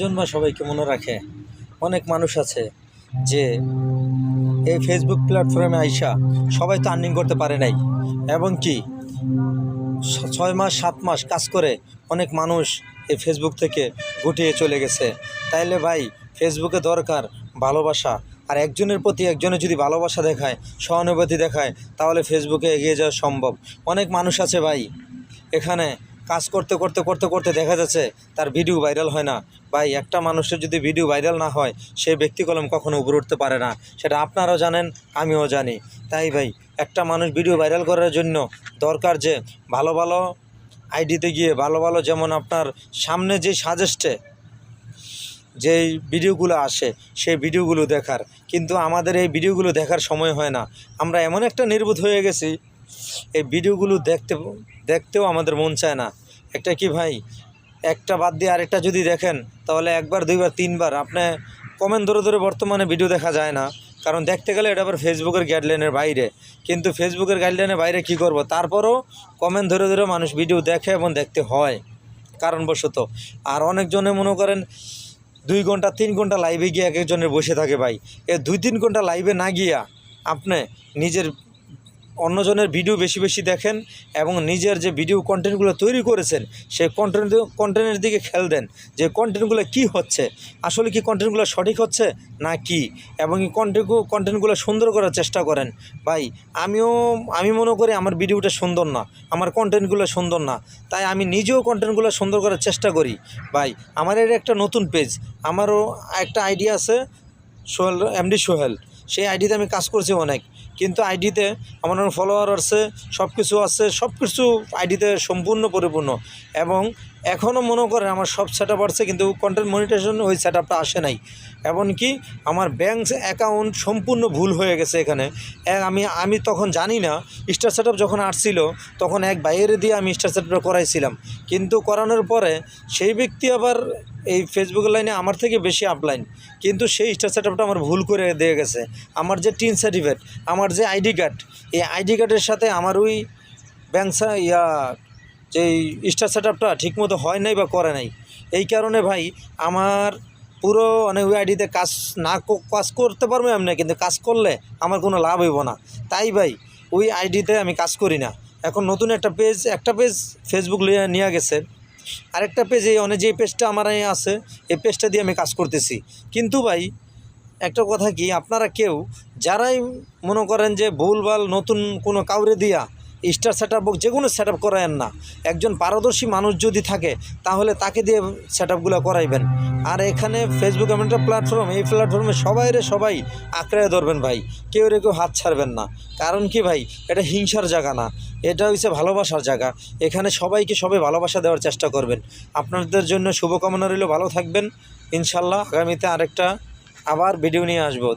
জন্ম সবাইকে মনে রাখে। অনেক মানুষ আছে যে এই ফেসবুক প্ল্যাটফর্মে আইসা সবাই তো আর্নিং করতে পারে নাই। এবং কি ছয় মাস, সাত মাস কাজ করে অনেক মানুষ এই ফেসবুক থেকে গুটিয়ে চলে গেছে। তাইলে ভাই ফেসবুকে দরকার ভালোবাসা। আর একজনের প্রতি একজনের যদি ভালোবাসা দেখায়, সহানুভূতি দেখায়, তাহলে ফেসবুকে এগিয়ে যাওয়া সম্ভব। অনেক মানুষ আছে ভাই, এখানে কাজ করতে করতে করতে করতে দেখা যাচ্ছে তার ভিডিও ভাইরাল হয় না। ভাই, একটা মানুষের যদি ভিডিও ভাইরাল না হয়, সে ব্যক্তি কলম কখনো উপরে উঠতে পারে না। সেটা আপনারাও জানেন, আমিও জানি। তাই ভাই, একটা মানুষ ভিডিও ভাইরাল করার জন্য দরকার যে ভালো ভালো আইডিতে গিয়ে, ভালো ভালো যেমন আপনার সামনে যে সাজেস্টে যেই ভিডিওগুলো আসে, সেই ভিডিওগুলো দেখার। কিন্তু আমাদের এই ভিডিওগুলো দেখার সময় হয় না। আমরা এমন একটা নির্বোধ হয়ে গেছি, এই ভিডিওগুলো দেখতে, দেখতেও আমাদের মন চায় না। একটা কি ভাই? একটা বাদ দিয়ে আরেকটা যদি দেখেন, তাহলে একবার, দুইবার, তিনবার। আপনি কমেন্ট ধরে ধরে বর্তমানে ভিডিও দেখা যায় না। কারণ দেখতে গেলে এটা আবার ফেসবুকের গাইডলাইনের বাইরে। কিন্তু ফেসবুকের গাইডলাইনের বাইরে কি করব? তারপরও কমেন্ট ধরে ধরে মানুষ ভিডিও দেখে এবং দেখতে হয়। কারণবশত। আর অনেকজনে মনে করেন, দুই ঘণ্টা, তিন ঘণ্টা লাইভে গিয়ে এক একজনের বসে থাকে ভাই। এ দুই, তিন ঘণ্টা লাইভে না গিয়া আপনি নিজের অন্যজনের ভিডিও বেশি বেশি দেখেন এবং নিজের যে ভিডিও কন্টেন্টগুলো তৈরি করেছেন, সেই কন্টেন্ট কন্টেন্টের দিকে খেল দেন যে কন্টেন্টগুলো কি হচ্ছে, আসলে কি কন্টেন্টগুলো সঠিক হচ্ছে না কি, এবং কন্টেন্ট কন্টেন্টগুলো সুন্দর করার চেষ্টা করেন। ভাই, আমিও, আমি মনে করি আমার ভিডিওটা সুন্দর না, আমার কন্টেন্টগুলো সুন্দর না, তাই আমি নিজেও কন্টেন্টগুলো সুন্দর করার চেষ্টা করি। ভাই, আমার এর একটা নতুন পেজ আমারও একটা আইডিয়া আছে সোহেল এমডি সোহেল, সেই আইডিতে আমি কাজ করছি অনেক। কিন্তু আইডিতে আমার ফলোয়ার আছে সব কিছু আছে সব কিছু আইডিতে সম্পূর্ণ পরিপূর্ণ। এবং এখনও মনে করেন আমার সব সেট আপ আসছে, কিন্তু কন্টেন্ট মনিটেশন ওই সেট আপটা আসে নাই। এমনকি আমার ব্যাঙ্ক অ্যাকাউন্ট সম্পূর্ণ ভুল হয়ে গেছে এখানে। আমি আমি তখন জানি না স্টার সেট যখন আসছিল, তখন এক বাইরে দিয়ে আমি স্টার সেট করাইছিলাম। কিন্তু করানোর পরে সেই ব্যক্তি আবার এই ফেসবুকের লাইনে আমার থেকে বেশি আপলাইন কিন্তু সেই স্টার সেট আমার ভুল করে দিয়ে গেছে। আমার যে টিন সার্টিফিকেট আমার যে আইডি কার্ড এই আইডি কার্ডের সাথে আমার ওই ব্যাংক ইয়া যে স্টার সেট আপটা ঠিকমতো হয় নাই বা করে নাই, এই কারণে ভাই আমার পুরো মানে ওই আইডিতে কাজ না কাজ করতে পারব এমনি কিন্তু কাজ করলে আমার কোনো লাভ হইব না। তাই ভাই, ওই আইডিতে আমি কাজ করি না। এখন নতুন একটা পেজ একটা পেজ ফেসবুক নিয়ে গেছে। আরেকটা পেজ, এই অনেক যে পেজটা আমার আছে, এই পেজটা দিয়ে আমি কাজ করতেছি। কিন্তু ভাই, একটা কথা কি, আপনারা কেউ, যারাই মনে করেন যে ভুলভাল নতুন কোনো কাউরে দিয়া স্টার সেট আপ যে কোনো সেট আপ করায়েন না। একজন পারদর্শী মানুষ যদি থাকে, তাহলে তাকে দিয়ে সেট আপগুলো করাইবেন। আর এখানে ফেসবুক এমন একটা প্ল্যাটফর্ম এই প্ল্যাটফর্মে সবাই রে সবাই আঁকড়ে ধরবেন ভাই। কেউ রে কেউ হাত ছাড়বেন না। কারণ কি ভাই? এটা হিংসার জায়গা না। এটা হচ্ছে ভালোবাসার জায়গা। এখানে সবাইকে সবাই ভালোবাসা দেওয়ার চেষ্টা করবেন। আপনাদের জন্য শুভকামনা রইল। ভালো থাকবেন। ইনশাল্লাহ আগামীতে আরেকটা আবার ভিডিও নিয়ে আসব।